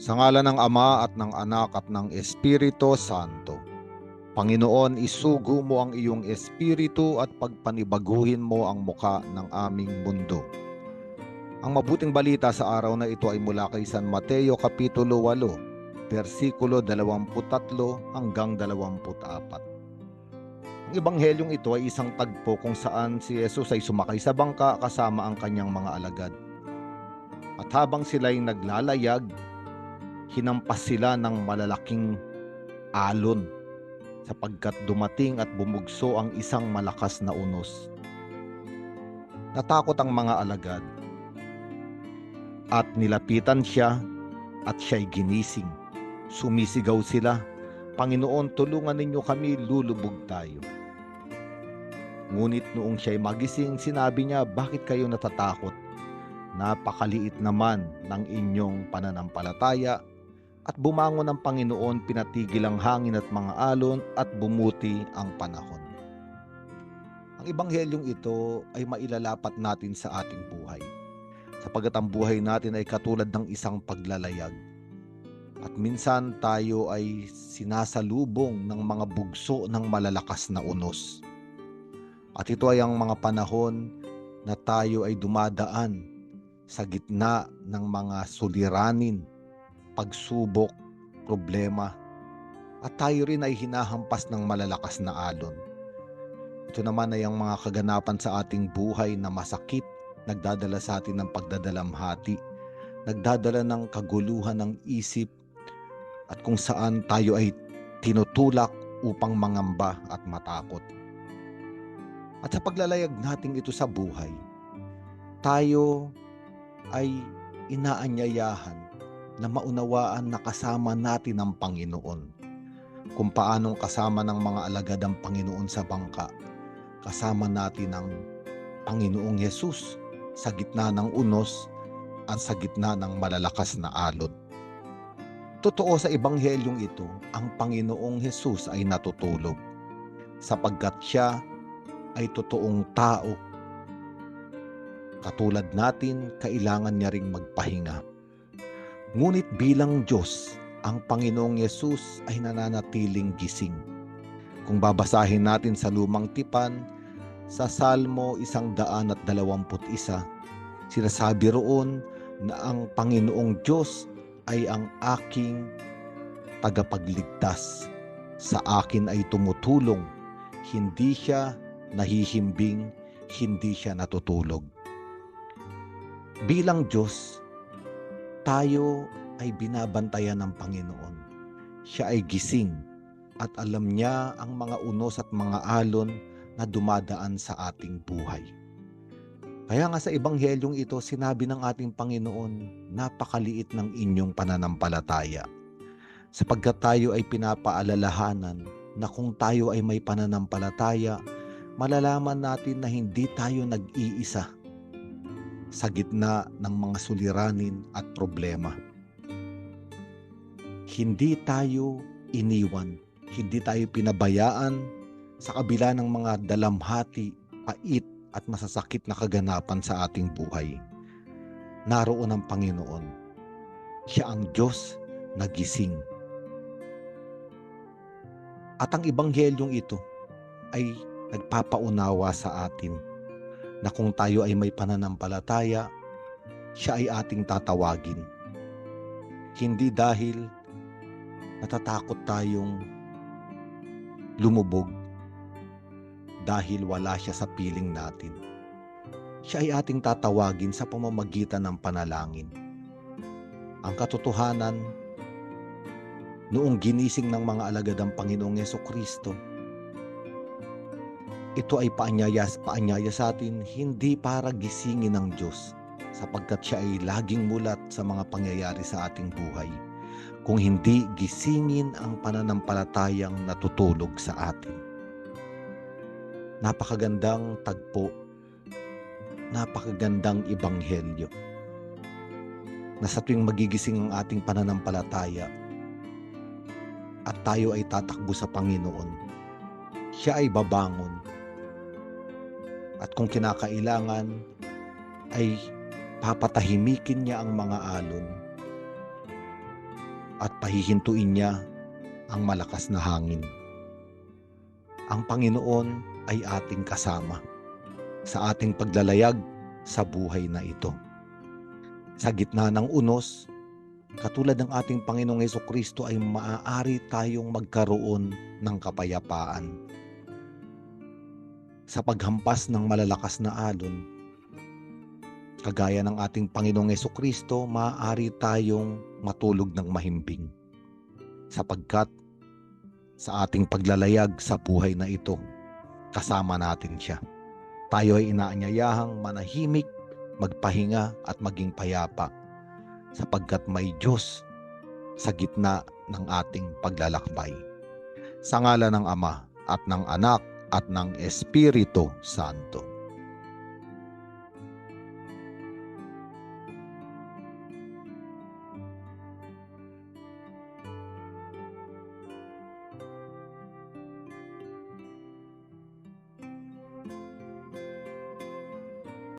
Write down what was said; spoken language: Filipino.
Sa ngala ng Ama at ng Anak at ng Espiritu Santo. Panginoon, isugo mo ang iyong espiritu at pagpanibaguhin mo ang muka ng aming mundo. Ang mabuting balita sa araw na ito ay mula kay San Mateo Kapitulo 8, versikulo 23 hanggang 24. Ang ebanghelyong ito ay isang tagpo kung saan si Jesus ay sumakay sa bangka kasama ang kanyang mga alagad. At habang sila'y naglalayag, hinampas sila ng malalaking alon sapagkat dumating at bumugso ang isang malakas na unos. Natakot ang mga alagad at nilapitan siya at siya'y ginising. Sumisigaw sila, Panginoon tulungan ninyo kami, lulubog tayo. Ngunit noong siya'y magising, sinabi niya, bakit kayo natatakot? Napakaliit naman ng inyong pananampalataya at bumangon ang Panginoon, pinatigil ang hangin at mga alon at bumuti ang panahon. Ang ebanghelyong ito ay mailalapat natin sa ating buhay. Sapagat ang buhay natin ay katulad ng isang paglalayag. At minsan tayo ay sinasalubong ng mga bugso ng malalakas na unos. At ito ay ang mga panahon na tayo ay dumadaan sa gitna ng mga suliranin pagsubok, problema, at tayo rin ay hinahampas ng malalakas na alon. Ito naman ay ang mga kaganapan sa ating buhay na masakit, nagdadala sa atin ng pagdadalamhati, nagdadala ng kaguluhan ng isip, at kung saan tayo ay tinutulak upang mangamba at matakot. At sa paglalayag natin ito sa buhay, tayo ay inaanyayahan na maunawaan na kasama natin ang Panginoon. Kung paanong kasama ng mga alagad ang Panginoon sa bangka, kasama natin ang Panginoong Yesus sa gitna ng unos at sa gitna ng malalakas na alon. Totoo sa ebanghelyong ito, ang Panginoong Hesus ay natutulog sapagkat siya ay totoong tao. Katulad natin, kailangan niya ring magpahinga Ngunit bilang Diyos, ang Panginoong Yesus ay nananatiling gising. Kung babasahin natin sa lumang tipan, sa Salmo 121, sinasabi roon na ang Panginoong Diyos ay ang aking tagapagligtas. Sa akin ay tumutulong, hindi siya nahihimbing, hindi siya natutulog. Bilang Diyos, tayo ay binabantayan ng Panginoon. Siya ay gising at alam niya ang mga unos at mga alon na dumadaan sa ating buhay. Kaya nga sa ebanghelyong ito, sinabi ng ating Panginoon, napakaliit ng inyong pananampalataya. Sapagkat tayo ay pinapaalalahanan na kung tayo ay may pananampalataya, malalaman natin na hindi tayo nag-iisa sa gitna ng mga suliranin at problema. Hindi tayo iniwan, hindi tayo pinabayaan sa kabila ng mga dalamhati, pait at masasakit na kaganapan sa ating buhay. Naroon ang Panginoon. Siya ang Diyos na gising. At ang ibanghelyong ito ay nagpapaunawa sa atin na kung tayo ay may pananampalataya, siya ay ating tatawagin. Hindi dahil natatakot tayong lumubog dahil wala siya sa piling natin. Siya ay ating tatawagin sa pamamagitan ng panalangin. Ang katotohanan, noong ginising ng mga alagad ang Panginoong Yeso Kristo, ito ay paanyaya, paanyaya sa atin hindi para gisingin ng Diyos sapagkat siya ay laging mulat sa mga pangyayari sa ating buhay. Kung hindi gisingin ang pananampalatayang natutulog sa atin. Napakagandang tagpo, napakagandang ibanghelyo na sa tuwing magigising ang ating pananampalataya at tayo ay tatakbo sa Panginoon, siya ay babangon at kung kinakailangan ay papatahimikin niya ang mga alon at pahihintuin niya ang malakas na hangin. Ang Panginoon ay ating kasama sa ating paglalayag sa buhay na ito. Sa gitna ng unos, katulad ng ating Panginoong Heso Kristo ay maaari tayong magkaroon ng kapayapaan. Sa paghampas ng malalakas na alon, kagaya ng ating Panginoong Heso Kristo, maaari tayong matulog ng mahimbing. Sapagkat sa ating paglalayag sa buhay na ito, kasama natin siya. Tayo ay inaanyayahang manahimik, magpahinga at maging payapa sapagkat may Diyos sa gitna ng ating paglalakbay. Sa ngala ng Ama at ng Anak at ng Espiritu Santo.